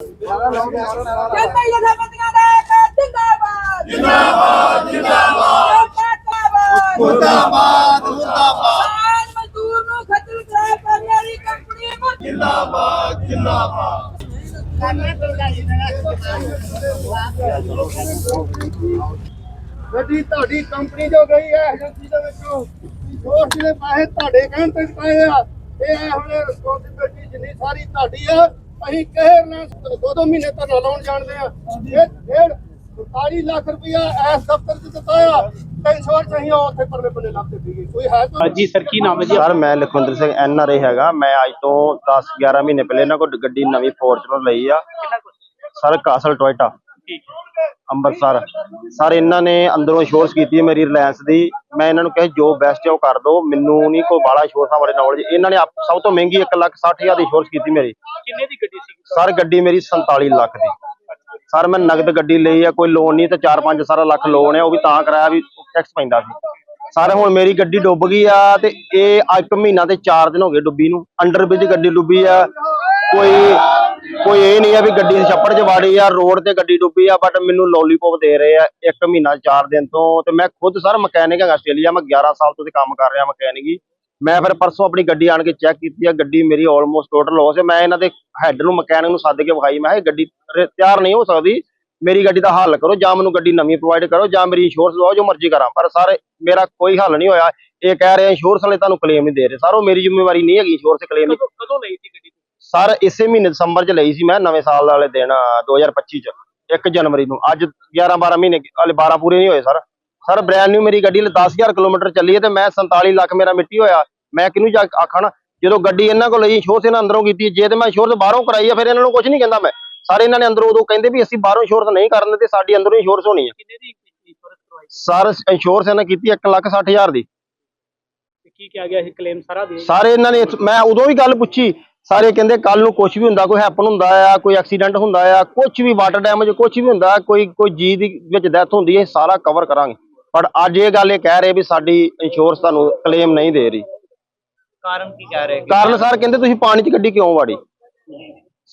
ਜਨਤਾ ਜਥੇਬੰਦੀਆਂ ਦਾ ਜਿੰਦਾਬਾਦ ਜਿੰਦਾਬਾਦ ਜਿੰਦਾਬਾਦ ਮੁਰਦਾਬਾਦ ਮੁਰਦਾਬਾਦ ਕਿਸਾਨ ਮਜ਼ਦੂਰ ਨੂੰ ਖੱਜਲ ਖਰਾਬ ਕਰਨ ਵਾਲੀ ਕੰਪਨੀ ਨੂੰ ਜਿੰਦਾਬਾਦ ਜਿੰਦਾਬਾਦ ਗੱਡੀ ਤੁਹਾਡੀ ਕੰਪਨੀ ਜੋ ਗਈ ਹੈ, ਏਜੰਸੀ ਦੇ ਵਿੱਚੋਂ। ਦੋਸਤ ਦੇ ਪੈਸੇ ਤੁਹਾਡੇ ਕਹਿਣ ਤੇ ਪਏ ਆ, ਇਹ ਹੁਣ ਰਿਸਪੌਂਸਿਬਿਲਟੀ ਜਿੰਨੀ ਸਾਰੀ ਤੁਹਾਡੀ ਆ ਅਸੀਂ ਕਹਿਰ ਨਾਲ ਦੋ ਦੋ ਮਹੀਨੇ ਤੱਕ ਲਾਉਣ ਜਾਣਦੇ ਆ ਇਹ ਡੇਢ 47 ਲੱਖ ਰੁਪਇਆ ਐਸ ਦਫ਼ਤਰ 'ਚ ਦਿੱਤਾ ਆ ਤੇ ਇੰਸ਼ੋਰ ਚਾਹੀਏ ਉੱਥੇ ਪਰਲੇ ਪਰਲੇ ਲੱਭਦੇ ਪਈਏ ਕੋਈ ਹੈ ਤਾਂ ਹਾਂਜੀ ਸਰ ਕੀ ਨਾਮ ਹੈ ਜੀ ਸਰ ਮੈਂ Lakhwinder Singh N R I ਹੈਗਾ। ਮੈਂ ਅੱਜ ਤੋਂ 10 11 ਮਹੀਨੇ ਪਹਿਲੇ ਇਹਨਾਂ ਕੋਲ ਗੱਡੀ ਨਵੀਂ ਫੋਰਚੂਨਰ ਲਈ ਆ। Sir Castle Toyota Amritsar. Sir ਇਹਨਾਂ ਨੇ ਅੰਦਰੋਂ ਇੰਸ਼ੋਰੈਂਸ ਕੀਤੀ ਹੈ ਮੇਰੀ ਰਿਲਾਇੰਸ ਦੀ। ਮੈਂ ਇਹਨਾਂ ਨੂੰ ਕਿਹਾ ਜੋ ਬੈਸਟ ਹੈ ਉਹ ਕਰ ਦਿਓ ਮੈਨੂੰ ਨਹੀਂ ਕੋਈ ਬਾਲਾ ਇੰਸ਼ੋਰੈਂਸਾਂ ਬਾਰੇ ਨੌਲੇਜ ਇਹਨਾਂ ਨੇ ਸਭ ਤੋਂ ਮਹਿੰਗੀ 1 ਲੱਖ 60 ਹਜ਼ਾਰ ਦੀ ਇੰਸ਼ੋਰੈਂਸ ਕੀਤੀ ਮੇਰੀ। ਕਿੰਨੇ ਦੀ ਗੱਡੀ ਸੀ? ਸਰ ਗੱਡੀ ਮੇਰੀ 47 ਲੱਖ ਦੀ। ਸਰ ਮੈਂ ਨਗਦ ਗੱਡੀ ਲਈ ਆ ਕੋਈ ਲੋਨ ਨਹੀਂ ਤੇ 4-5 ਸਾਰਾ ਲੱਖ ਲੋਨ ਹੈ ਉਹ ਵੀ ਤਾਂ ਕਰਾਇਆ ਵੀ ਟੈਕਸ ਪੈਂਦਾ ਸੀ। ਸਰ ਹੁਣ ਮੇਰੀ ਗੱਡੀ ਡੁੱਬ ਗਈ ਆ ਤੇ ਇਹ ਇੱਕ ਮਹੀਨਾ ਤੇ 4 ਦਿਨ ਹੋ ਗਏ ਡੁੱਬੀ ਨੂੰ। ਅੰਡਰ ਬ੍ਰਿਜ ਗੱਡੀ ਡੁੱਬੀ ਆ ਕੋਈ ਕੋਈ ਇਹ ਨਹੀਂ ਆ ਵੀ ਗੱਡੀ ਛੱਪੜ 'ਚ ਵਾੜੀ ਆ, ਰੋਡ ਤੇ ਗੱਡੀ ਡੁੱਬੀ ਆ ਬਟ ਮੈਨੂੰ ਲੋਲੀਪੌਪ ਦੇ ਰਹੇ ਆ ਇੱਕ ਮਹੀਨਾ 4 ਦਿਨ ਤੋਂ ਤੇ ਮੈਂ ਖੁਦ ਸਰ ਮਕੈਨਿਕ ਹੈਗਾ ਆਸਟ੍ਰੇਲੀਆ, ਮੈਂ 11 ਸਾਲ ਤੋਂ ਤੇ ਕੰਮ ਕਰ ਰਿਹਾ ਮਕੈਨਿਕ ਮੈਂ ਫਿਰ ਪਰਸੋਂ ਆਪਣੀ ਗੱਡੀ ਆਣ ਕੇ ਚੈੱਕ ਕੀਤੀ ਆ, ਗੱਡੀ ਮੇਰੀ ਆਲਮੋਸਟ ਟੋਟਲ ਲਾਸ ਹੈ ਮੈਂ ਇਹਨਾਂ ਦੇ ਹੈੱਡ ਨੂੰ ਮਕੈਨਿਕ ਨੂੰ ਸੱਦ ਕੇ ਵਿਖਾਈ, ਮੈਂ ਕਿਹਾ, ਇਹ ਗੱਡੀ ਤਿਆਰ ਨਹੀਂ ਹੋ ਸਕਦੀ। ਮੇਰੀ ਗੱਡੀ ਦਾ ਹੱਲ ਕਰੋ ਜਾਂ ਮੈਨੂੰ ਗੱਡੀ ਨਵੀਂ ਪ੍ਰੋਵਾਈਡ ਕਰੋ ਜਾਂ ਮੇਰੀ ਇੰਸ਼ੋਰੈਂਸ ਲਵਾਓ, ਜੋ ਮਰਜ਼ੀ ਕਰਾਂ। ਪਰ ਸਰ ਮੇਰਾ ਕੋਈ ਹੱਲ ਨਹੀਂ ਹੋਇਆ। ਇਹ ਕਹਿ ਰਹੇ ਇੰਸ਼ੋਰੈਂਸ ਵਾਲੇ ਤੁਹਾਨੂੰ ਕਲੇਮ ਨਹੀਂ ਦੇ ਰਹੇ। ਸਰ ਉਹ ਮੇਰੀ ਜ਼ਿੰਮੇਵਾਰੀ ਨਹੀਂ ਹੈਗੀ ਇੰਸ਼ੋਰੈਂਸ ਕਲੇਮ ਕਦੋਂ ਕਦੋਂ ਲਈ ਸੀ ਗੱਡੀ ਸਰ ਇਸੇ ਮਹੀਨੇ ਦਸੰਬਰ ਚ ਲਈ ਸੀ ਮੈਂ ਨਵੇਂ ਸਾਲ ਵਾਲੇ ਦਿਨ 2025 ਚ 1 ਜਨਵਰੀ ਨੂੰ। ਅੱਜ 11 12 ਮਹੀਨੇ ਹਲੇ 12 ਪੂਰੇ ਨਹੀਂ ਹੋਏ ਸਰ। ਸਰ ਬ੍ਰੈਂਡ ਨਿਊ ਮੇਰੀ ਗੱਡੀ 10000 ਕਿਲੋਮੀਟਰ ਚੱਲੀ ਹੈ ਤੇ ਮੈਂ 47 ਲੱਖ ਮੇਰਾ ਮਿੱਟੀ ਹੋਇਆ। ਮੈਂ ਕਿਹਨੂੰ ਜਾ ਕੇ ਆਖਣ ਜਦੋਂ ਗੱਡੀ ਇਹਨਾਂ ਕੋਲ ਲਈ ਇੰਸ਼ੋਰੈਂਸ ਇਹਨਾਂ ਅੰਦਰੋਂ ਕੀਤੀ ਹੈ, ਜੇ ਤੇ ਮੈਂ ਇੰਸ਼ੋਰੈਂਸ ਬਾਹਰੋਂ ਕਰਾਈ ਆ ਫਿਰ ਇਹਨਾਂ ਨੂੰ ਕੁਝ ਨਹੀਂ ਕਹਿੰਦਾ ਮੈਂ। ਸਾਰੇ ਇਹਨਾਂ ਨੇ ਅੰਦਰੋਂ ਉਦੋਂ ਕਹਿੰਦੇ ਵੀ ਅਸੀਂ ਬਾਹਰੋਂ ਇੰਸ਼ੋਰੈਂਸ ਨਹੀਂ ਕਰਨ ਤੇ ਸਾਡੀ ਅੰਦਰੋਂ ਇੰਸ਼ੋਰੈਂਸ ਹੋਣੀ ਹੈ ਕਿੰਨੇ ਦੀ ਸੀ? ਸਰ ਇੰਸ਼ੋਰੈਂਸ ਇਹਨਾਂ ਕੀਤੀ 1 ਲੱਖ 60 ਹਜ਼ਾਰ ਦੀ। ਤੇ ਕੀ ਕਿਹਾ ਗਿਆ ਇਹ ਕਲੇਮ ਸਾਰਾ ਦੇ? ਸਾਰੇ ਇਹਨਾਂ ਨੇ ਮੈਂ ਉਦੋਂ ਵੀ ਗੱਲ ਪੁੱਛੀ ਸਾਰੇ ਕਹਿੰਦੇ ਕੱਲ ਨੂੰ ਕੁਝ ਵੀ ਹੁੰਦਾ ਕੋਈ ਹੈਪਨ ਹੁੰਦਾ ਆ ਕੋਈ ਐਕਸੀਡੈਂਟ ਹੁੰਦਾ ਆ ਕੁਝ ਵੀ ਵਾਟਰ ਡੈਮੇਜ ਕੁਝ ਵੀ ਹੁੰਦਾ ਕੋਈ ਕੋਈ ਜੀ ਦੀ ਵਿੱਚ ਡੈਥ ਹੁੰਦੀ ਹੈ ਸਾਰਾ ਕਵਰ ਕਰਾਂਗੇ। ਪਰ ਅੱਜ ਇਹ ਗੱਲ ਇਹ ਕਹਿ ਰਹੇ ਵੀ ਸਾਡੀ ਇੰਸ਼ੋਰੈਂਸ ਤੁਹਾਨੂੰ ਕਲੇਮ ਨਹੀਂ ਦੇ ਰਹੀ। ਕਾਰਨ ਕੀ ਕਹਿ ਰਹੇ? ਕਾਰਨ ਸਰ ਕਹਿੰਦੇ ਤੁਸੀਂ ਪਾਣੀ 'ਚ ਗੱਡੀ ਕਿਉਂ ਵਾੜੀ?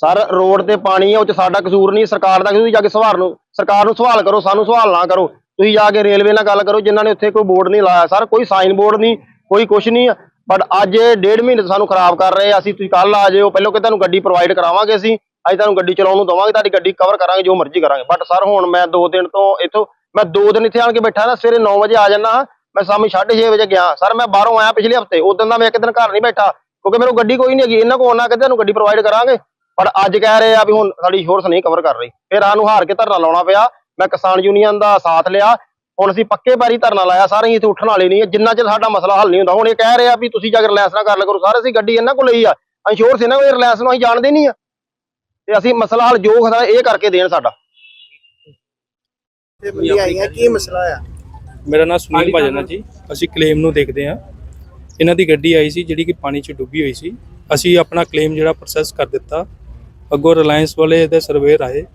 ਸਰ ਰੋਡ ਤੇ ਪਾਣੀ ਹੈ ਉਹ 'ਚ ਸਾਡਾ ਕਸੂਰ ਨਹੀਂ ਸਰਕਾਰ ਦਾ ਤੁਸੀਂ ਜਾ ਕੇ ਸਵਾਲ ਨੂੰ ਸਰਕਾਰ ਨੂੰ ਸਵਾਲ ਕਰੋ ਸਾਨੂੰ ਸਵਾਲ ਨਾ ਕਰੋ। ਤੁਸੀਂ ਜਾ ਕੇ ਰੇਲਵੇ ਨਾਲ ਗੱਲ ਕਰੋ ਜਿਨ੍ਹਾਂ ਨੇ ਉੱਥੇ ਕੋਈ ਬੋਰਡ ਨਹੀਂ ਲਾਇਆ। ਸਰ ਕੋਈ ਸਾਈਨ ਬੋਰਡ ਨਹੀਂ ਕੋਈ ਕੁਝ ਨਹੀਂ ਬਟ ਅੱਜ ਡੇਢ ਮਹੀਨੇ ਸਾਨੂੰ ਖਰਾਬ ਕਰ ਰਹੇ ਆ, ਅਸੀਂ ਤੁਸੀਂ ਕੱਲ ਆ ਜਾਓ ਪਹਿਲਾਂ ਕਿ ਤੁਹਾਨੂੰ ਗੱਡੀ ਪ੍ਰੋਵਾਈਡ ਕਰਾਵਾਂਗੇ ਅਸੀਂ ਅੱਜ ਤੁਹਾਨੂੰ ਗੱਡੀ ਚਲਾਉਣ ਨੂੰ ਦਵਾਂਗੇ, ਤੁਹਾਡੀ ਗੱਡੀ ਕਵਰ ਕਰਾਂਗੇ, ਜੋ ਮਰਜ਼ੀ ਕਰਾਂਗੇ। ਬਟ ਸਰ ਹੁਣ ਮੈਂ 2 ਦਿਨ ਤੋਂ ਇੱਥੋਂ, ਮੈਂ 2 ਦਿਨ ਇੱਥੇ ਆਣ ਕੇ ਬੈਠਾ ਨਾ, ਸਵੇਰੇ 9 ਵਜੇ ਆ ਜਾਣਾ ਮੈਂ ਸ਼ਾਮੀ 6:30 ਵਜੇ ਗਿਆ ਸਰ ਮੈਂ ਬਾਹਰੋਂ ਆਇਆ ਪਿਛਲੇ ਹਫ਼ਤੇ ਉਦੋਂ ਦਾ ਮੈਂ ਇੱਕ ਦਿਨ ਘਰ ਨਹੀਂ ਬੈਠਾ, ਕਿਉਂਕਿ ਮੇਰੇ ਗੱਡੀ ਕੋਈ ਨਹੀਂ ਹੈਗੀ, ਇਹਨਾਂ ਕੋਲ ਆਉਣਾ ਕਿ ਤੁਹਾਨੂੰ ਗੱਡੀ ਪ੍ਰੋਵਾਈਡ ਕਰਾਂਗੇ। ਪਰ ਅੱਜ ਕਹਿ ਰਹੇ ਆ ਵੀ ਹੁਣ ਸਾਡੀ ਸ਼ੋਰਸ ਨਹੀਂ ਕਵਰ ਕਰ ਰਹੀ। ਫਿਰ ਆਹ ਨੂੰ ਹਾਰ ਕੇ ਧਰਨਾ ਲਾਉਣਾ ਪਿਆ, ਮੈਂ ਕਿਸਾਨ ਯੂਨੀਅਨ ਦਾ ਸਾਥ ਲਿਆ ਹੁਣ ਅਸੀਂ ਪੱਕੇ ਪੈਰੀ ਧਰਨਾ ਲਾਇਆ ਸਾਰੇ ਹੀ ਇੱਥੇ ਉੱਠਣ ਵਾਲੇ ਨਹੀਂ ਜਿੰਨਾ ਚਿਰ ਸਾਡਾ ਮਸਲਾ ਹੱਲ ਨਹੀਂ ਹੁੰਦਾ। ਹੁਣ ਇਹ ਕਹਿ ਰਹੇ ਆ ਵੀ ਤੁਸੀਂ ਜਾ ਕੇ ਰਿਲਾਇੰਸ ਨਾਲ ਕਰ ਲਿਆ ਕਰੋ ਸਾਰੇ ਅਸੀਂ ਗੱਡੀ ਇਹਨਾਂ ਕੋਲ ਲਈ ਆ। ਇੰਸ਼ੋਰੈਂਸ ਇਹਨਾਂ ਕੋਲ ਰਿਲਾਇੰਸ ਨੂੰ ਅਸੀਂ ਜਾਣਦੇ ਨਹੀਂ ਆ। ਤੇ ਅਸੀਂ ਮਸਲਾ ਹੱਲ ਜੋ ਹੁੰਦਾ ਇਹ ਕਰਕੇ ਦੇਣ ਸਾਡਾ। ਤੇ ਬੰਦੀ ਆਈਆਂ ਕੀ ਮਸਲਾ ਆ? ਮੇਰਾ ਨਾਮ ਸੁਨੀਲ ਭਜਨ ਹੈ ਜੀ। ਅਸੀਂ ਕਲੇਮ ਨੂੰ ਦੇਖਦੇ ਹਾਂ। ਇਹਨਾਂ ਦੀ ਗੱਡੀ ਆਈ ਸੀ ਜਿਹੜੀ ਕਿ ਪਾਣੀ 'ਚ ਡੁੱਬੀ ਹੋਈ ਸੀ। ਅਸੀਂ ਆਪਣਾ ਕਲੇਮ ਜਿਹੜਾ ਪ੍ਰੋਸੈਸ ਕਰ ਦਿੱਤਾ। ਅੱਗੋਂ ਰਿਲਾਇੰਸ ਵਾਲੇ ਇਹਦੇ ਸਰਵੇਅਰ ਆਏ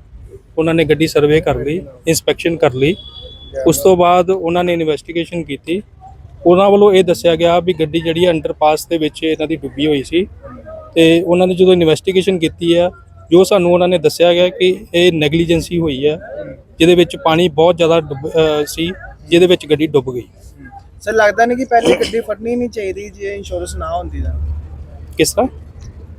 ਉਹਨਾਂ ਨੇ ਗੱਡੀ ਸਰਵੇ ਕਰ ਲਈ ਇਨਸਪੈਕਸ਼ਨ ਕਰ ਲਈ। ਉਸ ਤੋਂ ਬਾਅਦ ਉਹਨਾਂ ਨੇ ਇਨਵੈਸਟੀਗੇਸ਼ਨ ਕੀਤੀ। ਉਹਨਾਂ ਵੱਲੋਂ ਇਹ ਦੱਸਿਆ ਗਿਆ ਵੀ ਗੱਡੀ ਜਿਹੜੀ ਅੰਡਰਪਾਸ ਦੇ ਵਿੱਚ ਇਹਨਾਂ ਦੀ ਡੁੱਬੀ ਹੋਈ ਸੀ। ਤੇ ਉਹਨਾਂ ਨੇ ਜਦੋਂ ਇਨਵੈਸਟੀਗੇਸ਼ਨ ਕੀਤੀ ਆ ਜੋ ਸਾਨੂੰ ਉਹਨਾਂ ਨੇ ਦੱਸਿਆ ਗਿਆ ਕਿ ਇਹ ਨੈਗਲੀਜੈਂਸੀ ਹੋਈ ਹੈ ਜਿਹਦੇ ਵਿੱਚ ਪਾਣੀ ਬਹੁਤ ਜ਼ਿਆਦਾ ਡੁੱਬ ਸੀ ਜਿਹਦੇ ਵਿੱਚ ਗੱਡੀ ਡੁੱਬ ਗਈ। ਸਰ ਲੱਗਦਾ ਨਹੀਂ ਕਿ ਪਹਿਲੇ ਗੱਡੀ ਫੜਨੀ ਨਹੀਂ ਚਾਹੀਦੀ ਜੇ ਇੰਸ਼ੋਰੈਂਸ ਨਾ ਹੁੰਦੀ ਤਾਂ। ਕਿਸ ਤਰ੍ਹਾਂ?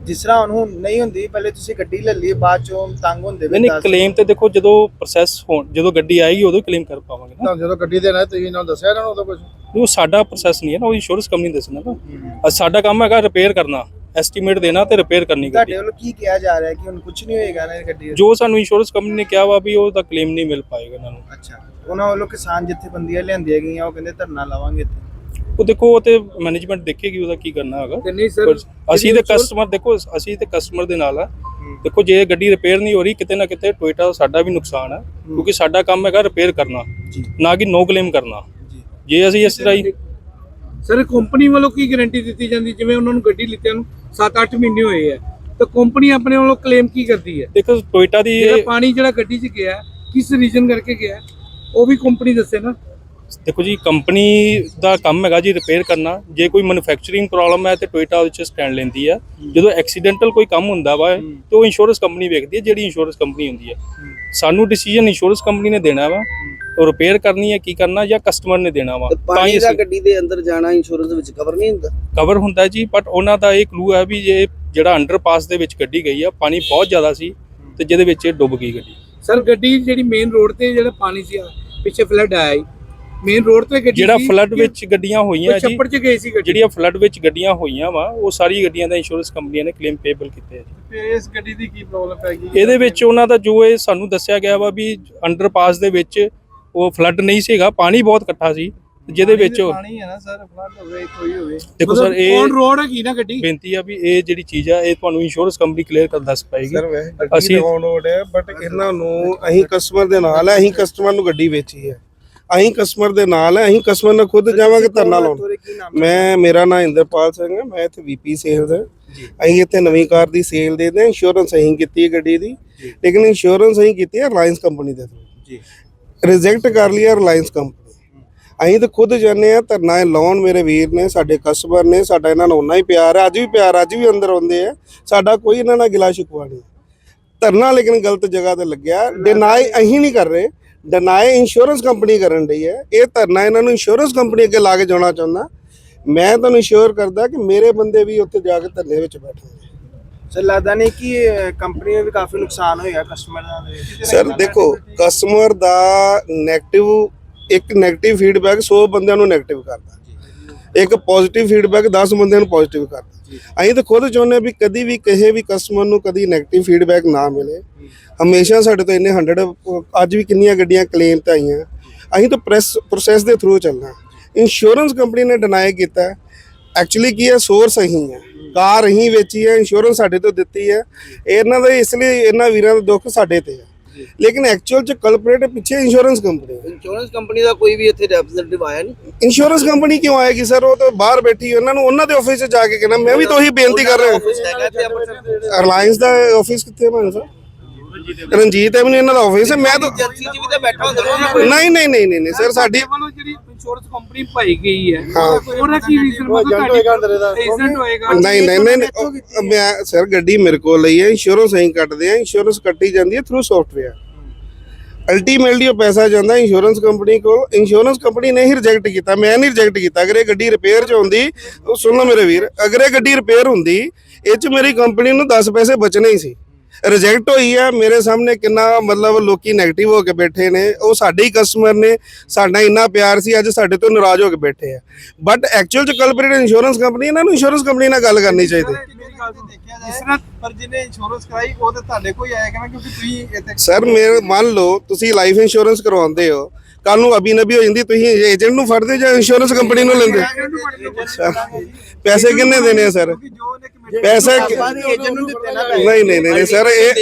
ਜਿਸ ਤਰ੍ਹਾਂ ਹੁਣ ਨਹੀਂ ਹੁੰਦੀ ਪਹਿਲੇ ਤੁਸੀਂ ਗੱਡੀ ਲੈ ਲਈ ਬਾਅਦ ਚੋਂ ਤੰਗ ਹੁੰਦੇ ਨਹੀਂ ਨਹੀਂ ਕਲੇਮ ਤੇ ਦੇਖੋ ਜਦੋਂ ਪ੍ਰੋਸੈਸ ਹੋਣ ਜਦੋਂ ਗੱਡੀ ਆਏਗੀ ਉਦੋਂ ਕਲੇਮ ਕਰ ਪਾਵਾਂਗੇ ਨਾ। ਜਦੋਂ ਗੱਡੀ ਦੇਣਾ ਤੁਸੀਂ ਇਹਨਾਂ ਨੂੰ ਦੱਸਿਆ ਇਹਨਾਂ ਨੂੰ ਉਦੋਂ ਕੁਝ ਉਹ ਸਾਡਾ ਪ੍ਰੋਸੈਸ ਨਹੀਂ ਹੈ ਨਾ ਉਹ ਇੰਸ਼ੋਰੈਂਸ ਕੰਪਨੀ ਦੱਸਣਾ ਨਾ। ਅੱਜ ਸਾਡਾ ਕੰਮ ਹੈਗਾ ਰਿਪੇਅਰ ਕਰਨਾ ਐਸਟੀਮੇਟ ਦੇਣਾ ਤੇ ਰਿਪੇਅਰ ਕਰਨੀ ਗੱਡੀ। ਤੁਹਾਡੇ ਵੱਲੋਂ ਕੀ ਕਿਹਾ ਜਾ ਰਿਹਾ ਕਿ ਹੁਣ ਕੁਝ ਨਹੀਂ ਹੋਏਗਾ ਨਾ ਇਹ ਗੱਡੀ ਦਾ? ਜੋ ਸਾਨੂੰ ਇੰਸ਼ੋਰੈਂਸ ਕੰਪਨੀ ਨੇ ਕਿਹਾ ਵਾ ਵੀ ਉਹਦਾ ਕਲੇਮ ਨਹੀਂ ਮਿਲ ਪਾਏਗਾ ਇਹਨਾਂ ਨੂੰ। ਅੱਛਾ ਉਹਨਾਂ ਵੱਲੋਂ ਕਿਸਾਨ ਜਥੇਬੰਦੀਆਂ ਲਿਆਂਦੀਆਂ ਗਈਆਂ ਉਹ ਕਹਿੰਦੇ ਧਰਨਾ ਲਾਵਾਂਗੇ ਇੱਥੇ। ਉਹ ਦੇਖੋ ਉਹ ਤੇ ਮੈਨੇਜਮੈਂਟ ਦੇਖੇਗੀ ਉਹਦਾ ਕੀ ਕਰਨਾ ਹੈਗਾ। ਤੇ ਨਹੀਂ ਪਰ ਅਸੀਂ ਤੇ ਕਸਟਮਰ ਦੇਖੋ ਅਸੀਂ ਤੇ ਕਸਟਮਰ ਦੇ ਨਾਲ ਆ। ਦੇਖੋ ਜੇ ਗੱਡੀ ਰਿਪੇਅਰ ਨਹੀਂ ਹੋ ਰਹੀ ਕਿਤੇ ਨਾ ਕਿਤੇ ਟੋਇਟਾ ਸਾਡਾ ਵੀ ਨੁਕਸਾਨ ਹੈ। ਕਿਉਂਕਿ ਸਾਡਾ ਕੰਮ ਹੈਗਾ ਰਿਪੇਅਰ ਕਰਨਾ ਜੀ। ਨਾ ਕਿ ਨੋ ਕਲੇਮ ਕਰਨਾ। ਜੀ। ਜੇ ਅਸੀਂ ਇਸ ਤਰ੍ਹਾਂ ਹੀ ਸਰ ਕੰਪਨੀ ਵੱਲੋਂ ਕੀ ਗਾਰੰਟੀ ਦਿੱਤੀ ਜਾਂਦੀ? ਜਿਵੇਂ ਉਹਨਾਂ ਨੂੰ ਗੱਡੀ ਲਿੱਤਿਆਂ ਨੂੰ 7-8 ਮਹੀਨੇ ਹੋਏ ਆ ਤਾਂ ਕੰਪਨੀ ਆਪਣੇ ਵੱਲੋਂ ਕਲੇਮ ਕੀ ਕਰਦੀ ਹੈ? ਦੇਖੋ ਟੋਇਟਾ ਦੀ ਜਿਹੜਾ ਪਾਣੀ ਜਿਹੜਾ ਗੱਡੀ 'ਚ ਗਿਆ ਕਿਸ ਰੀਜ਼ਨ ਕਰਕੇ ਗਿਆ? ਉਹ ਵੀ ਕੰਪਨੀ ਦੱਸੇ ਨਾ। ਦੇਖੋ ਜੀ ਕੰਪਨੀ ਦਾ ਕੰਮ ਹੈਗਾ ਜੀ ਰਿਪੇਅਰ ਕਰਨਾ। ਜੇ ਕੋਈ ਮੈਨੂਫੈਕਚਰਿੰਗ ਪ੍ਰੋਬਲਮ ਹੈ ਤੇ ਟੋਇਟਾ ਉਹਦੇ ਚ ਸਟੈਂਡ ਲੈਂਦੀ ਆ ਜਦੋਂ ਐਕਸੀਡੈਂਟਲ ਕੋਈ ਕੰਮ ਹੁੰਦਾ ਵਾ ਤੇ ਉਹ ਇੰਸ਼ੋਰੈਂਸ ਕੰਪਨੀ ਵੇਖਦੀ ਹੈ ਜਿਹੜੀ ਇੰਸ਼ੋਰੈਂਸ ਕੰਪਨੀ ਹੁੰਦੀ ਹੈ। ਸਾਨੂੰ ਡਿਸੀਜਨ ਇੰਸ਼ੋਰੈਂਸ ਕੰਪਨੀ ਨੇ ਦੇਣਾ ਵਾ ਉਹ ਰਿਪੇਅਰ ਕਰਨੀ ਹੈ ਕੀ ਕਰਨਾ ਜਾਂ ਕਸਟਮਰ ਨੇ ਦੇਣਾ ਵਾ। ਤੇ ਹੀ ਦਾ ਗੱਡੀ ਦੇ ਅੰਦਰ ਜਾਣਾ ਇੰਸ਼ੋਰੈਂਸ ਵਿੱਚ ਕਵਰ ਨਹੀਂ ਹੁੰਦਾ? ਕਵਰ ਹੁੰਦਾ ਜੀ ਬਟ ਉਹਨਾਂ ਦਾ ਇਹ ਕਲੂ ਹੈ ਵੀ ਇਹ ਜਿਹੜਾ ਅੰਡਰਪਾਸ ਦੇ ਵਿੱਚ ਗੱਡੀ ਗਈ ਆ ਪਾਣੀ ਬਹੁਤ ਜ਼ਿਆਦਾ ਸੀ ਤੇ ਜਿਹਦੇ ਵਿੱਚ ਇਹ ਡੁੱਬ ਗਈ ਗੱਡੀ। ਸਰ ਗੱਡੀ ਜਿਹੜੀ ਮੇਨ ਰੋਡ ਤੇ ਜਿਹੜਾ ਪਾਣੀ ਸੀ ਪਿੱਛੇ ਫਲੱਡ ਆਇਆ ਮੇਨ ਰੋਡ ਤੇ ਗੱਡੀ ਜਿਹੜਾ ਸੀ ਫਲੱਡ ਕਿ ਵਿੱਚ ਗੱਡੀਆਂ ਹੋਈਆਂ ਕੋਈ ਜੀ ਛੱਪੜ ਚ ਗਈ ਸੀ ਗੱਡੀ। ਜਿਹੜੀਆਂ ਫਲੱਡ ਵਿੱਚ ਗੱਡੀਆਂ ਹੋਈਆਂ ਵਾ ਉਹ ਸਾਰੀ ਗੱਡੀਆਂ ਦਾ ਇੰਸ਼ੋਰੈਂਸ ਕੰਪਨੀਆਂ ਨੇ ਕਲੇਮ ਪੇਬਲ ਕੀਤੇ ਆ ਜੀ। ਤੇ ਇਸ ਗੱਡੀ ਦੀ ਕੀ ਪ੍ਰੋਬਲਮ ਪੈ ਗਈ? ਇਹਦੇ ਵਿੱਚ ਉਹਨਾਂ ਦਾ ਜੋ ਇਹ ਸਾਨੂੰ ਦੱਸਿਆ ਗਿਆ ਵਾ ਵੀ ਅੰਡਰਪਾਸ ਦੇ ਵਿੱਚ ਉਹ ਫਲੱਡ ਨਹੀਂ ਸੀਗਾ ਪਾਣੀ ਬਹੁਤ ਇਕੱਠਾ ਸੀ ਜਿਹਦੇ ਵਿੱਚ ਉਹ- ਪਾਣੀ ਹੈ ਨਾ ਸਰ ਫਲੱਡ ਹੋਵੇ ਕੋਈ ਹੋਵੇ। ਦੇਖੋ ਸਰ ਇਹ ਔਨ ਰੋਡ ਹੈਗੀ ਨਾ ਗੱਡੀ? ਬੇਨਤੀ ਆ ਵੀ ਇਹ ਜਿਹੜੀ ਚੀਜ਼ ਆ ਇਹ ਤੁਹਾਨੂੰ ਇੰਸ਼ੋਰੈਂਸ ਕੰਪਨੀ ਕਲੀਅਰ ਕਰ ਦੱਸ ਪਾਏਗੀ। ਸਰ ਵੈਸੇ ਗੱਡੀ ਅਸੀਂ- ਰੋਡ ਹੈ ਬਟ ਇਹਨਾਂ ਨੂੰ ਅਸੀਂ ਕਸਟਮਰ ਦੇ ਨਾਲ ਹੈ ਅਸੀਂ ਕਸਟਮਰ ਨੂੰ ਗੱਡੀ ਵੇਚੀ ਹੈ। ਅਸੀਂ ਕਸਟਮਰ ਦੇ ਨਾਲ ਹੈ ਅਸੀਂ ਕਸਟਮਰ ਨਾਲ ਖੁਦ ਜਾਵਾਂਗੇ ਧਰਨਾ ਲਾਉਣ। ਮੈਂ ਮੇਰਾ ਨਾਮ ਇੰਦਰਪਾਲ ਸਿੰਘ ਹੈ ਮੈਂ ਇੱਥੇ ਵੀਪੀ ਸੇਲਸ ਹੈ। ਅਸੀਂ ਇੱਥੇ ਨਵੀਂ ਕਾਰ ਦੀ ਸੇਲ ਦੇ ਦੇ ਇੰਸ਼ੋਰੈਂਸ ਅਸੀਂ ਕੀਤੀ ਹੈ ਗੱਡੀ ਦੀ। ਲੇਕਿਨ ਇੰਸ਼ੋਰੈਂਸ ਅਸੀਂ ਕੀਤੀ ਹੈ ਰਿਲਾਇੰਸ ਕੰਪਨੀ ਦੇ ਥਰੂ ਜੀ। ਰਿਜੈਕਟ ਕਰ ਲਿਆ ਰਿਲਾਇੰਸ ਕੰਪਨੀ ਅਸੀਂ ਤਾਂ ਖੁਦ ਜਾਣਦੇ ਆ ਧਰਨਾ ਲਾਉਣ ਮੇਰੇ ਵੀਰ ਨੇ ਸਾਡੇ ਕਸਬਰ ਨੇ ਸਾਡਾ ਇਹਨਾਂ ਨਾਲ ਉਨਾ ਹੀ ਪਿਆਰ ਹੈ ਅੱਜ ਵੀ ਪਿਆਰ ਅੱਜ ਵੀ ਅੰਦਰ ਆਉਂਦੇ ਆ। ਸਾਡਾ ਕੋਈ ਇਹਨਾਂ ਨਾਲ ਗਿਲਾ ਸ਼ਿਕਵਾ ਨਹੀਂ। ਧਰਨਾ ਲੇਕਿਨ ਗਲਤ ਜਗ੍ਹਾ ਤੇ ਲੱਗਿਆ। ਡਿਨਾਈ ਅਸੀਂ ਨਹੀਂ ਕਰ ਰਹੇ। ਡਿਨਾਈ ਇੰਸ਼ੋਰੈਂਸ ਕੰਪਨੀ ਕਰਨ ਰਹੀ ਹੈ। ਇਹ ਧਰਨਾ ਇਹਨਾਂ ਨੂੰ ਇੰਸ਼ੋਰੈਂਸ ਕੰਪਨੀ ਅੱਗੇ ਲਾ ਕੇ ਜਾਣਾ ਚਾਹੁੰਦਾ। ਮੈਂ ਤੁਹਾਨੂੰ ਇੰਸ਼ੋਰ ਕਰਦਾ ਕਿ ਮੇਰੇ ਬੰਦੇ ਵੀ ਉੱਥੇ ਜਾ ਕੇ ਧਰਨੇ ਵਿੱਚ ਬੈਠਣਗੇ। ਸਰ ਲੱਗਦਾ ਨਹੀਂ ਕਿ ਕੰਪਨੀ ਵੀ ਕਾਫੀ ਨੁਕਸਾਨ ਹੋਇਆ ਕਸਟਮਰ ਦਾ ਸਰ ਦੇਖੋ ਕਸਟਮਰ ਦਾ ਨੈਗੇਟਿਵ ਇੱਕ ਨੈਗੇਟਿਵ ਫੀਡਬੈਕ 100 ਬੰਦਿਆਂ ਨੂੰ ਨੈਗੇਟਿਵ ਕਰਦਾ। ਇੱਕ ਪੋਜ਼ਿਟਿਵ ਫੀਡਬੈਕ 10 ਬੰਦਿਆਂ ਨੂੰ ਪੋਜ਼ਿਟਿਵ ਕਰਦਾ। ਅਸੀਂ ਤਾਂ ਖੁਦ ਚਾਹੁੰਦੇ ਹਾਂ ਵੀ ਕਦੀ ਵੀ ਕਿਸੇ ਵੀ ਕਸਟਮਰ ਨੂੰ ਕਦੀ 네ਗੇਟਿਵ ਫੀਡਬੈਕ ਨਾ ਮਿਲੇ। ਹਮੇਸ਼ਾ ਸਾਡੇ ਤੋਂ ਇੰਨੇ 100 ਅੱਜ ਵੀ ਕਿੰਨੀਆਂ ਗੱਡੀਆਂ ਕਲੇਮ ਤੇ ਆਈਆਂ। ਅਸੀਂ ਤਾਂ ਪ੍ਰੈਸ ਪ੍ਰੋਸੈਸ ਦੇ ਥਰੂ ਚੱਲਣਾ ਇੰਸ਼ੋਰੈਂਸ ਕੰਪਨੀ ਨੇ ਡਿਨਾਈ ਕੀਤਾ। ਐਕਚੁਅਲੀ ਕੀ ਹੈ? ਸੋਰਸ ਅਸੀਂ ਹੈ। ਕਾਰ ਅਸੀਂ ਵੇਚੀ ਹੈ। ਇੰਸ਼ੋਰੈਂਸ ਸਾਡੇ ਤੋਂ ਦਿੱਤੀ ਹੈ। ਇਹਨਾਂ ਦਾ ਇਸ ਲਈ ਇਹਨਾਂ ਵੀਰਾਂ ਦਾ ਦੁੱਖ ਸਾਡੇ ਤੇ ਹੈ। ਲੇਕਿਨ ਐਕਚੁਅਲ ਚ ਕਲਪਰੇਟ ਪਿੱਛੇ ਇੰਸ਼ੋਰੈਂਸ ਕੰਪਨੀ ਹੈ। ਇੰਸ਼ੋਰੈਂਸ ਕੰਪਨੀ ਦਾ ਕੋਈ ਵੀ ਇੱਥੇ ਰਿਪਰੈਜ਼ੈਂਟੇਟਿਵ ਆਇਆ ਨਹੀਂ? ਇੰਸ਼ੋਰੈਂਸ ਕੰਪਨੀ ਕਿਉਂ ਆਏਗੀ ਸਰ ਉਹ ਤਾਂ ਬਾਹਰ ਬੈਠੀ ਉਹਨਾਂ ਨੂੰ ਉਹਨਾਂ ਦੇ ਆਫਿਸ 'ਚ ਜਾ ਕੇ ਕਹਿਣਾ ਮੈਂ ਵੀ ਤਾਂ ਉਹੀ ਬੇਨਤੀ ਕਰ ਰਿਹਾ। ਆਫਿਸ ਹੈਗਾ ਰਿਲਾਇੰਸ ਦਾ ਆਫਿਸ ਕਿੱਥੇ ਹੈ ਮਾਨ ਸਰ ਰਣਜੀਤ ਐਵਨਿਊ ਇਹਨਾਂ ਦਾ ਆਫਿਸ ਹੈ ਮੈਂ ਤਾਂ ਏਜੰਸੀ 'ਚ ਵੀ ਤਾਂ ਬੈਠਾ ਹੁੰਦਾ ਨਾ। ਨਹੀਂ ਨਹੀਂ ਨਹੀਂ ਨਹੀਂ ਸਰ ਸਾਡੀ ਜਿਹੜੀ ਇੰਸ਼ੋਰੈਂਸ ਕੰਪਨੀ ਪਾਈ ਗਈ ਹੈ। ਹਾਂ। ਉਹਦਾ ਕੀ ਰੀਜ਼ਨ ਮਤਲਬ ਏਜੰਟ ਹੋਏਗਾ ਨਹੀਂ ਨਹੀਂ ਨਹੀਂ ਨਹੀਂ, ਉਹ- ਮੈਂ ਸਰ ਗੱਡੀ ਮੇਰੇ ਕੋਲ ਲਈ ਹੈ। ਇੰਸ਼ੋਰੈਂਸ ਅਸੀਂ ਕੱਟਦੇ ਆ ਇੰਸ਼ੋਰੈਂਸ ਕੱਟੀ ਜਾਂਦੀ ਹੈ ਥਰੂ ਸੌਫਟਵੇਅਰ ਅਲਟੀਮੇਟਲੀ ਉਹ ਪੈਸਾ ਜਾਂਦਾ ਇੰਸ਼ੋਰੈਂਸ ਕੰਪਨੀ ਕੋਲ। ਇੰਸ਼ੋਰੈਂਸ ਕੰਪਨੀ ਨੇ ਹੀ ਰਿਜੈਕਟ ਕੀਤਾ। ਮੈਂ ਨਹੀਂ ਰਿਜੈਕਟ ਕੀਤਾ। ਅਗਰ ਇਹ ਗੱਡੀ ਰਿਪੇਅਰ ਚ ਹੁੰਦੀ ਉਹ ਸੁਣ ਲਓ ਮੇਰੇ ਵੀਰ। ਅਗਰ ਇਹ ਗੱਡੀ ਰਿਪੇਅਰ ਹੁੰਦੀ ਇਹ ਚ ਮੇਰੀ ਕੰਪਨੀ ਨੂੰ 10 ਪੈਸੇ ਬਚਣੇ ਹੀ ਸੀ। ਰਿਜੈਕਟ ਹੋਈ ਹੈ ਮੇਰੇ ਸਾਹਮਣੇ ਕਿੰਨਾ ਮਤਲਬ ਲੋਕੀ 네ਗੇਟਿਵ ਹੋ ਕੇ ਬੈਠੇ ਨੇ ਉਹ ਸਾਡੇ ਹੀ ਕਸਟਮਰ ਨੇ ਸਾਡਾ ਇੰਨਾ ਪਿਆਰ ਸੀ ਅੱਜ ਸਾਡੇ ਤੋਂ ਨਾਰਾਜ਼ ਹੋ ਕੇ ਬੈਠੇ ਆ। ਬਟ ਐਕਚੁਅਲ ਚ ਕਲਪਰੇਟ ਇੰਸ਼ੋਰੈਂਸ ਕੰਪਨੀ ਇਹਨਾਂ ਨੂੰ ਇੰਸ਼ੋਰੈਂਸ ਕੰਪਨੀ ਨਾਲ ਗੱਲ ਕਰਨੀ ਚਾਹੀਦੀ। ਪਰ ਜਿਹਨੇ ਇੰਸ਼ੋਰੈਂਸ ਕਰਾਈ ਉਹ ਤੇ ਤੁਹਾਡੇ ਹੀ ਆਏਗਾ ਨਾ ਕਿਉਂਕਿ ਤੁਸੀਂ ਇੱਥੇ ਸਰ ਮੇਰੇ ਮੰਨ ਲਓ ਤੁਸੀਂ ਲਾਈਫ ਇੰਸ਼ੋਰੈਂਸ ਕਰਵਾਉਂਦੇ ਹੋ ਕੱਲ ਨੂੰ ਅਬੀ ਨਬੀ ਹੋ ਜਾਂਦੀ ਤੁਸੀਂ ਏਜੰਟ ਨੂੰ ਫੜਦੇ ਜਾਂ ਇੰਸ਼ੋਰੈਂਸ ਕੰਪਨੀ ਨੂੰ ਲੈਂਦੇ? ਪੈਸੇ ਕਿੰਨੇ ਦੇਣੇ ਆ ਸਰ? ਪੈਸੇ ਨਹੀਂ ਨਹੀਂ ਨਹੀਂ ਸਰ ਇਹ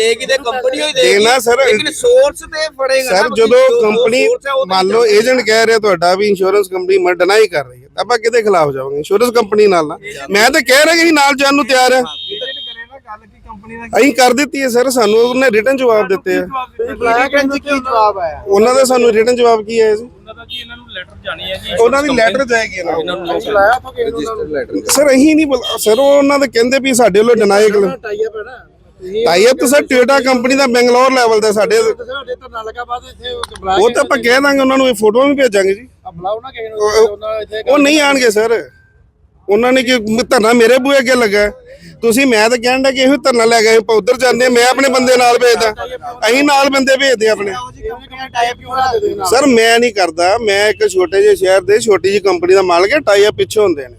ਦੇਣਾ ਸਰ ਲੇਕਿਨ ਸੋਰਸ ਤੇ ਫੜੇਗਾ ਸਰ ਜਦੋਂ ਕੰਪਨੀ ਮੰਨ ਲਓ ਏਜੰਟ ਕਹਿ ਰਿਹਾ ਤੁਹਾਡਾ ਵੀ ਇੰਸ਼ੋਰੈਂਸ ਕੰਪਨੀ ਮੈਂ ਡਿਨਾਈ ਕਰ ਰਹੀ ਹੈ ਆਪਾਂ ਕਿਹਦੇ ਖਿਲਾਫ ਜਾਵਾਂਗੇ? ਇੰਸ਼ੋਰੈਂਸ ਕੰਪਨੀ ਨਾਲ ਨਾ। ਮੈਂ ਤਾਂ ਕਹਿ ਰਿਹਾ ਕਿ ਨਾਲ ਜਾਣ ਨੂੰ ਤਿਆਰ ਹੈ ਏਜੰਟ ਕਰੇ ਨਾ ਗੱਲ ਕੀ ਕੰਪਨੀ ਦਾ ਅਸੀਂ ਕਰ ਦਿੱਤੀ ਹੈ ਸਰ ਸਾਨੂੰ ਉਹਨੇ ਰਿਟਰਨ ਜਵਾਬ ਦਿੱਤੇ ਆ। ਬੁਲਾਇਆ ਕਹਿੰਦੇ ਕੀ ਜਵਾਬ ਆਇਆ? ਉਹਨਾਂ ਦਾ ਸਾਨੂੰ ਰਿਟਰਨ ਜਵਾਬ ਕੀ ਆਇਆ ਜੀ ਉਹਨਾਂ ਦਾ ਜੀ ਇਹਨਾਂ ਨੂੰ ਲੈਟਰ ਜਾਣੀ ਹੈ ਜੀ। ਉਹਨਾਂ ਦੀ ਲੈਟਰ ਜਾਏਗੀ ਇਹਨਾਂ ਨੂੰ। ਇਹਨਾਂ ਨੂੰ notice ਸਰ ਅਹੀਂ ਨਹੀਂ ਬੁਲਾ- ਸਰ ਉਹ ਉਹਨਾਂ ਦੇ ਕਹਿੰਦੇ ਵੀ ਸਾਡੇ ਵੱਲੋਂ ਡਿਨਾਈ ਕਰ ਟਾਈਆ ਪੈਣਾ ਟਾਈਅਪ ਤਾਂ ਸਰ ਟੋਇਟਾ ਕੰਪਨੀ ਦਾ ਬੈਂਗਲੌਰ ਲੈਵਲ ਦਾ ਸਾਡੇ ਸਾਡੇ ਧਰਨਾ ਲੱਗਾ ਬਾਅਦ ਇੱਥੇ ਬੁਲਾ ਉਹ ਤਾਂ ਆਪਾਂ ਕਹਿ ਦਾਂਗੇ ਉਹਨਾਂ ਨੂੰ ਇਹ ਫੋਟੋਆਂ ਵੀ ਭੇਜਾਂਗੇ ਜੀ। ਬੁਲਾਓ ਨਾ ਕਿਸੇ ਨੂੰ ਉਹ- ਉਹਨਾਂ ਇੱਥੇ ਉਹ ਨਹੀਂ ਆਣਗੇ ਸਰ। ਉਹਨਾਂ ਨੇ ਕਿ ਧਰਨਾ ਮੇਰੇ ਬੂਹੇ ਅੱਗੇ ਲੱਗਾ। ਹੈ। ਤੁਸੀਂ ਮੈਂ ਤਾਂ ਕਹਿਣ ਦਾ ਕਿ ਇਹੋ ਧਰਨਾ ਲੈ ਗਏ ਆਪਾਂ ਉਧਰ ਜਾਂਦੇ ਹਾਂ, ਮੈਂ ਆਪਣੇ ਬੰਦੇ ਨਾਲ ਭੇਜਦਾ। ਅਸੀਂ ਨਾਲ ਬੰਦੇ ਭੇਜਦੇ ਹਾਂ ਆਪਣੇ। ਸਰ ਮੈਂ ਨਹੀਂ ਕਰਦਾ। ਮੈਂ ਇੱਕ ਛੋਟੇ ਜਿਹੇ ਸ਼ਹਿਰ ਦੇ ਛੋਟੀ ਜਿਹੀ ਕੰਪਨੀ ਦਾ ਮਾਲਕ ਹੈ ਟਾਈ ਅਪ ਪਿੱਛੇ ਹੁੰਦੇ ਨੇ।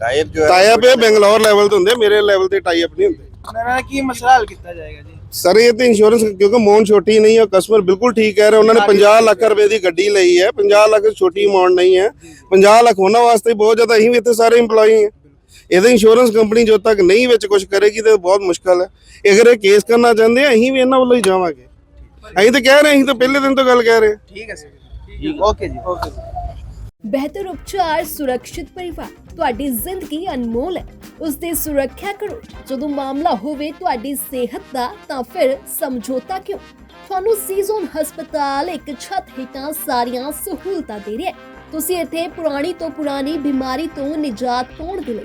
ਟਾਈਪ ਜੋ ਟਾਈ ਅਪ ਇਹ ਬੈਂਗਲੌਰ ਲੈਵਲ ਤੇ ਹੁੰਦੇ ਮੇਰੇ ਲੈਵਲ ਤੇ ਟਾਈ ਅਪ ਨਹੀਂ ਹੁੰਦੇ। ਦਾ ਕੀ ਮਸਲਾ ਹੱਲ ਕੀਤਾ ਜਾਏਗਾ ਜੀ? ਸਰ ਇਹ ਤੇ ਇੰਸ਼ੋਰੈਂਸ ਕਿਉਂਕਿ ਮੌਨ ਛੋਟੀ ਨਹੀਂ ਹੈ ਕਸਟਮਰ ਬਿਲਕੁਲ ਠੀਕ ਕਹਿ ਰਿਹਾ ਉਹਨਾਂ ਨੇ 50 ਲੱਖ ਰੁਪਏ ਦੀ ਗੱਡੀ ਲਈ ਹੈ 50 ਲੱਖ ਛੋਟੀ ਅਮਾਉਂਟ ਨਹੀਂ ਹੈ। 50 ਲੱਖ ਉਹਨਾਂ ਵਾਸਤੇ ਹੀ ਬਹੁਤ ਜ਼ਿਆਦਾ ਅਸੀਂ ਵੀ ਇੱਥੇ ਸਾਰੇ EMPLOYE ਹਾਂ। ਇਹਦੇ ਇੰਸ਼ੋਰੈਂਸ ਕੰਪਨੀ ਜੋ ਤੱਕ ਨਹੀਂ ਵਿੱਚ ਕੁਝ ਕਰੇਗੀ ਤੇ ਬਹੁਤ ਮੁਸ਼ਕਲ ਹੈ। ਅਗਰ ਇਹ ਕੇਸ ਕਰਨਾ ਚਾਹੁੰਦੇ ਆ ਅਸੀਂ ਵੀ ਇਹਨਾਂ ਵੱਲੋਂ ਹੀ ਜਾਵਾਂਗੇ। ਅਸੀਂ ਤਾਂ ਕਹਿ ਰਹੇ ਅਸੀਂ ਤਾਂ ਪਹਿਲੇ ਦਿਨ ਤੋਂ ਗੱਲ ਕਹਿ ਰਹੇ ਠੀਕ ਹੈ ਸਰ। ਓਕੇ ਜੀ। ਓਕੇ ਬਿਹਤਰ ਉਪਚਾਰ ਸੁਰੱਖਿਅਤ ਪਰਿਵਾਰ ਤੁਹਾਡੀ ਜ਼ਿੰਦਗੀ ਅਨਮੋਲ ਹੈ। ਉਸ ਦੀ ਸੁਰੱਖਿਆ ਕਰੋ। ਜਦੋਂ ਮਾਮਲਾ ਹੋਵੇ ਤੁਹਾਡੀ ਸਿਹਤ ਦਾ ਤਾਂ ਫਿਰ ਸਮਝੌਤਾ ਕਿਉਂ? ਤੁਹਾਨੂੰ ਸੀਜ਼ਨ ਹਸਪਤਾਲ ਇੱਕ ਛੱਤ ਹੇਠਾਂ ਸਾਰੀਆਂ ਸਹੂਲਤਾਂ ਦੇ ਰਿਹਾ ਹੈ। ਤੁਸੀਂ ਇੱਥੇ ਪੁਰਾਣੀ ਤੋਂ ਪੁਰਾਣੀ ਬਿਮਾਰੀ ਤੋਂ ਨਿਜਾਤ ਪਾਉਣ ਦੇ ਲਈ